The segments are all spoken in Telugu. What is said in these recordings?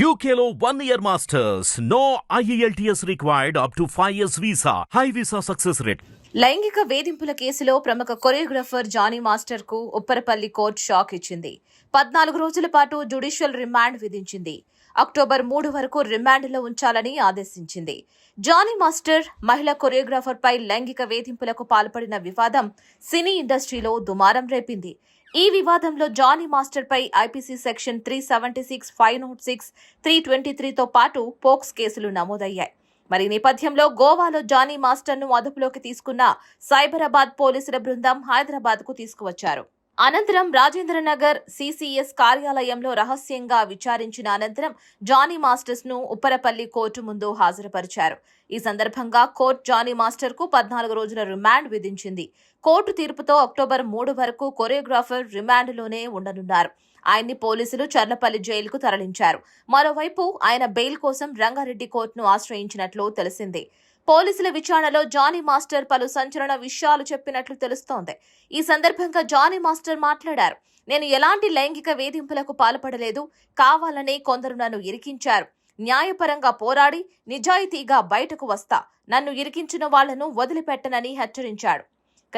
యూకేలో one year masters no IELTS required up to five years visa high visa success rate లైంగిక వేధింపుల కేసులో ప్రముఖ కొరియోగ్రాఫర్ జానీ మాస్టర్కు ఉప్పరపల్లి కోర్టు షాక్ ఇచ్చింది. పద్నాలుగు రోజుల పాటు జ్యుడిషియల్ రిమాండ్ విధించింది. అక్టోబర్ మూడు వరకు రిమాండ్లో ఉంచాలని ఆదేశించింది. జానీ మాస్టర్ మహిళా కొరియోగ్రాఫర్ పై లైంగిక వేధింపులకు పాల్పడిన వివాదం సినీ ఇండస్ట్రీలో దుమారం రేపింది. ఈ వివాదంలో జానీ మాస్టర్ పై IPC section three seventy six five nought six three twenty త్రీతో పాటు పోక్స్ కేసులు నమోదయ్యాయి. మరి నేపథ్యంలో గోవాలో జానీ మాస్టర్ను అదుపులోకి తీసుకున్న సైబరాబాద్ పోలీసుల బృందం హైదరాబాద్కు తీసుకువచ్చారు. అనంతరం రాజేంద్రనగర్ సీసీఎస్ కార్యాలయంలో రహస్యంగా విచారించిన అనంతరం జానీ మాస్టర్స్ను ఉప్పరపల్లి కోర్టు ముందు హాజరుపరిచారు. ఈ సందర్భంగా కోర్టు జానీ మాస్టర్కు పద్నాలుగు రోజుల రిమాండ్ విధించింది. కోర్టు తీర్పుతో అక్టోబర్ మూడు వరకు కొరియోగ్రాఫర్ రిమాండ్లోనే ఉండనున్నారు. ఆయన్ని పోలీసులు చర్లపల్లి జైలుకు తరలించారు. మరోవైపు ఆయన బెయిల్ కోసం రంగారెడ్డి కోర్టును ఆశ్రయించినట్లు తెలిసింది. పోలీసుల విచారణలో జానీ మాస్టర్ పలు సంచలన విషయాలు చెప్పినట్లు తెలుస్తోంది. ఈ సందర్భంగా జానీ మాస్టర్ మాట్లాడారు. నేను ఎలాంటి లైంగిక వేధింపులకు పాల్పడలేదు. కావాలనే కొందరు నన్ను ఇరికించారు. న్యాయపరంగా పోరాడి నిజాయితీగా బయటకు వస్తా. నన్ను ఇరికించిన వాళ్ళను వదిలిపెట్టనని హెచ్చరించాడు.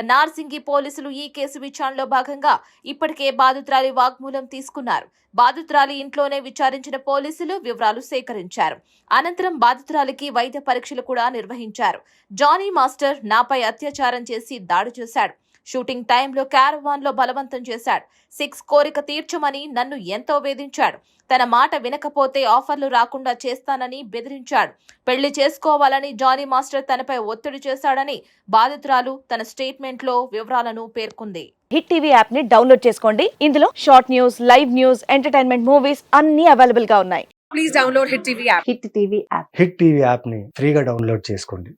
నార్సింగి పోలీసులు ఈ కేసు విచారణలో భాగంగా ఇప్పటికే బాధితురాలి వాగ్మూలం తీసుకున్నారు. బాధితురాలి ఇంట్లోనే విచారించిన పోలీసులు వివరాలు సేకరించారు. అనంతరం బాధితురాలికి వైద్య పరీక్షలు కూడా నిర్వహించారు. జానీ మాస్టర్ నాపై అత్యాచారం చేసి దాడి చేశాడు. షూటింగ్ టైంలో క్యారవాన్లో బలవంతం చేశాడు. సిక్స్ కోరిక తీర్చమని నన్ను ఎంతో వేధించాడు. తన మాట వినకపోతే ఆఫర్లు రాకుండా చేస్తానని బెదిరించాడు. పెళ్ళి చేసుకోవాలని జానీ మాస్టర్ తనపై ఒత్తిడి చేశాడని బాధితురాలు తన స్టేట్మెంట్లో వివరాలను పేర్కొంది. హిట్ టీవీ యాప్ని డౌన్లోడ్ చేసుకోండి. ఇందులో short news live news entertainment movies అన్ని అవైలబుల్గా ఉన్నాయి. please download Hit TV app. Hit TV app. Hit TV యాప్ని ఫ్రీగా డౌన్లోడ్ చేసుకోండి.